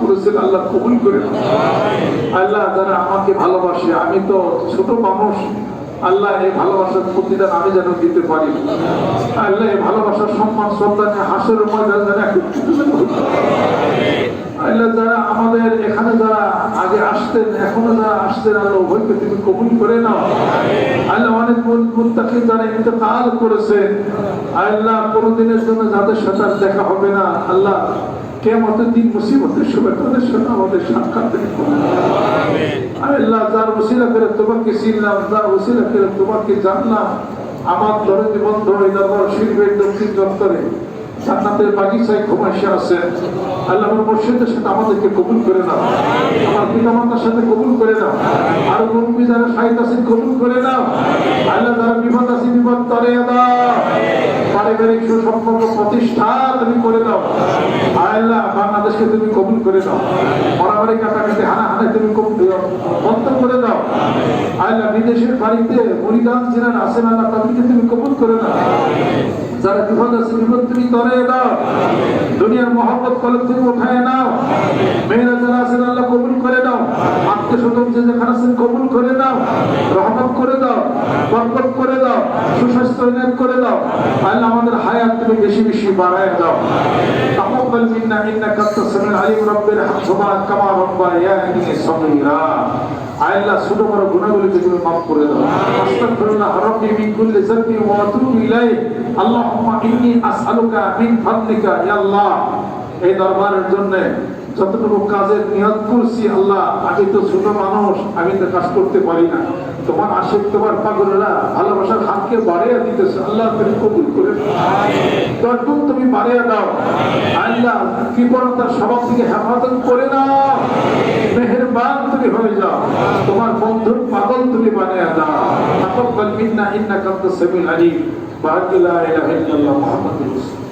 করেছেন, আল্লাহ কবুল করে আল্লাহ যারা আমাকে ভালোবাসে, আমি তো ছোট মানুষ। আল্লাহ এই ভালোবাসার প্রতিদান আমি যেন দিতে পারি। আল্লাহ এই ভালোবাসার সম্মান সন্তানে হাসের ময়দান যেন। আল্লাহ যারা আমাদের এখানে যারা আগে আসতেন, এখনও যারা আসতেন, আল্লাহ উভয়কে তুমি কবুল করে নাও। আল্লাহ অনেক মুত্তাকি যারা ইন্তকাল করেছেন আল্লাহ কোনোদিনের জন্য যাদের সাথে দেখা হবে না। আল্লাহ কেমতের দিন মুসিবতের সময় তাদের সাথে আমাদের সাক্ষাৎ আল্লাহ যার ওসিলা করে তোমাকে চিনলাম যার ওসিলা করে তোমাকে জানলাম আমার দরদি বন্ধ এই দরবার শিল্পের দক্ষিণ চত্বরে জান্নাতের বাগিচায় ঘুমাইসে আছেন। আল্লাহ আমার মুর্শিদের সাথে আমাদেরকে কবুল করে নাও। আমার পিতা মাতার সাথে কবুল করে নাও। আর মুরব্বী যারা সাহিত্য আছেন কবুল করে নাও। আল্লাহ যারা বিপদ আছে বিপদ তরে দাও। পারিবারিক সুসম্পর্ক প্রতিষ্ঠা তুমি করে দাও বাংলাদেশকে তুমি কবুল করে দাও কাটাকাটি হানা হানে তুমি কবুল বন্ধ করে দাও আল্লাহ, বিদেশের বাড়িতে মরিদান যিনার আছেন আল্লাহ তাদেরকে তুমি কবুল করে দাও যারা বিপদ আছে, বিপদ তুমি তরে দাও। দুনিয়ার মহব্বত কলম থেকে উঠায় নাও। মেয়েরা যারা আছেন, আল্লাহ কবুল করে দাও আত্মীয় স্বজন যে যেখানে আছেন, কবুল করে দাও রহমত করে দাও। বরকত করে দাও। সুস্বাস্থ্য করে দাও। আল্লাহ আমাদের হায়াত তুমি বেশি বেশি বাড়ায় দাও। তাকাব্বাল মিন্না ইন্নাকা আনতাস সামিউল আলিম রব্বির হামহুমা কামা রাব্বায়ানি সগীরা আল্লাহ ছোট বড় গুনাহগুলোকে তুমি মাফ করে দাও। আস্তাগফিরুল্লাহ রাব্বি মিন কুল্লি যানবি ওয়া আতুবু ইলাইহি। আল্লাহুম্মা ইন্নী আসআলুকা মিন ফাদলিকা, ইয়া আল্লাহ। এই দরবারের জন্য যতটুকু কাজের নিয়ত করছি আল্লাহ, আমি তো ছোট মানুষ, আমি তো কাজ করতে পারি না। তোমার আশেক, তোমার পাগলেরা ভালোবাসার হাতকে বাড়িয়ে দিতেছে। আল্লাহ তুমি কবুল করে তখন তুমি বাড়িয়ে দাও। আল্লাহ তার সবার থেকে হেফাজত করে না মেহেরবান তুমি হয়ে যাও। তোমার বন্ধুর পাগল তুমি বানিয়ে দাও। তাকব্বাল মিন্না ইন্নাকা আনতাস সামিউল আলিম। লা ইলাহা ইল্লাল্লাহ মুহাম্মাদুর রাসূলুল্লাহ।